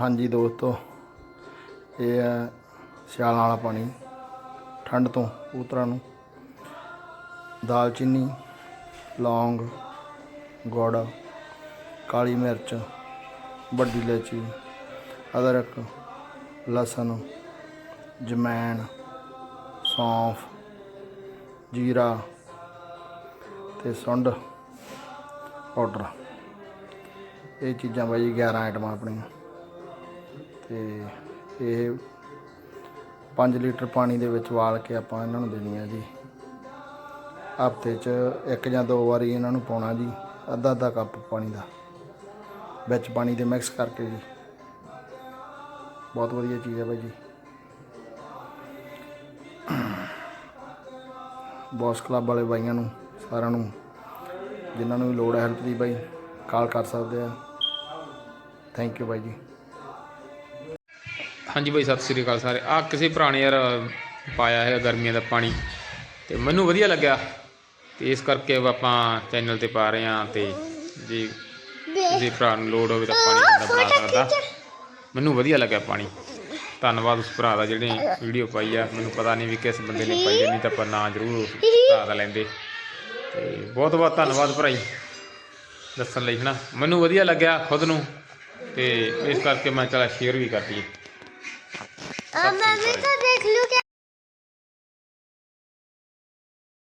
ਹਾਂਜੀ ਦੋਸਤੋ, ਇਹ ਹੈ ਸਿਆਲਾਂ ਵਾਲਾ ਪਾਣੀ, ਠੰਡ ਤੋਂ ਉਤਰਾਂ ਨੂੰ। ਦਾਲਚੀਨੀ ਲੌਂਗ, ਗੁੜ, ਕਾਲੀ ਮਿਰਚ, ਵੱਡੀ ਇਲਾਇਚੀ, ਅਦਰਕ, ਲਸਣ, ਜਮੈਣ, ਸੌਂਫ, ਜੀਰਾ ਤੇ ਸੁੰਡ ਪਾਊਡਰ। ਇਹ ਚੀਜ਼ਾਂ ਬਾਈ 11 ਆਈਟਮਾਂ ਆਪਣੀਆਂ। ਤੇ ਇਹ 5 ਲੀਟਰ ਪਾਣੀ ਦੇ ਵਿੱਚ ਵਾਲ ਕੇ ਆਪਾਂ ਇਹਨਾਂ ਨੂੰ ਦੇਣੀ ਆ ਜੀ। ਹਫ਼ਤੇ 'ਚ ਇੱਕ ਜਾਂ ਦੋ ਵਾਰੀ ਇਹਨਾਂ ਨੂੰ ਪਾਉਣਾ ਜੀ, ਅੱਧਾ ਅੱਧਾ ਕੱਪ ਪਾਣੀ ਦਾ। ਵਿੱਚ ਪਾਣੀ ਦੇ ਮਿਕਸ ਕਰਕੇ ਜੀ। ਬਹੁਤ ਵਧੀਆ ਚੀਜ਼ ਹੈ ਬਾਈ ਜੀ। ਬੌਸ ਕਲੱਬ ਵਾਲੇ ਬਾਈਆਂ ਨੂੰ, ਸਾਰਿਆਂ ਨੂੰ, ਜਿਨ੍ਹਾਂ ਨੂੰ ਵੀ ਲੋੜ ਹੈ ਹੈਲਪ ਦੀ ਬਾਈ, ਕਾਲ ਕਰ ਸਕਦੇ ਆ। ਥੈਂਕ ਯੂ ਬਾਈ ਜੀ। ਹਾਂਜੀ ਬਾਈ ਸਤਿ ਸ੍ਰੀ ਅਕਾਲ ਸਾਰੇ। ਆ ਕਿਸੇ ਭਰਾ ਨੇ ਯਾਰ ਪਾਇਆ ਹੈਗਾ ਗਰਮੀਆਂ ਦਾ ਪਾਣੀ ਤੇ ਮੈਨੂੰ ਵਧੀਆ ਲੱਗਿਆ ਤੇ ਇਸ ਕਰਕੇ ਆਪਾਂ ਚੈਨਲ ਤੇ ਪਾ ਰਹੇ ਹਾਂ ਤੇ ਜੇ ਕਿਸੇ ਭਰਾ ਨੂੰ ਲੋੜ ਹੋਵੇ ਤਾਂ ਪਾਣੀ ਬੰਦਾ ਬਣਾ ਸਕਦਾ। ਮੈਨੂੰ ਵਧੀਆ ਲੱਗਿਆ ਪਾਣੀ। ਧੰਨਵਾਦ ਉਸ ਭਰਾ ਦਾ ਜਿਹੜੇ ਵੀਡੀਓ ਪਾਈ ਆ। ਮੈਨੂੰ ਪਤਾ ਨਹੀਂ ਵੀ ਕਿਸ ਬੰਦੇ ਨੇ ਪਾਈ ਨਹੀਂ ਤਾਂ ਆਪਾਂ ਨਾਂ ਜ਼ਰੂਰ ਉਸ ਭਰਾ ਦਾ ਲੈਂਦੇ। ਤੇ ਬਹੁਤ ਬਹੁਤ ਧੰਨਵਾਦ ਭਰਾ ਜੀ ਦੱਸਣ ਲਈ ਹਨਾ? ਮੈਨੂੰ ਵਧੀਆ ਲੱਗਿਆ ਖੁਦ ਨੂੰ ਤੇ ਇਸ ਕਰਕੇ ਮੈਂ ਚਲਾ ਸ਼ੇਅਰ ਵੀ ਕਰਦੀ अब मम्मी को देख लूँ क्या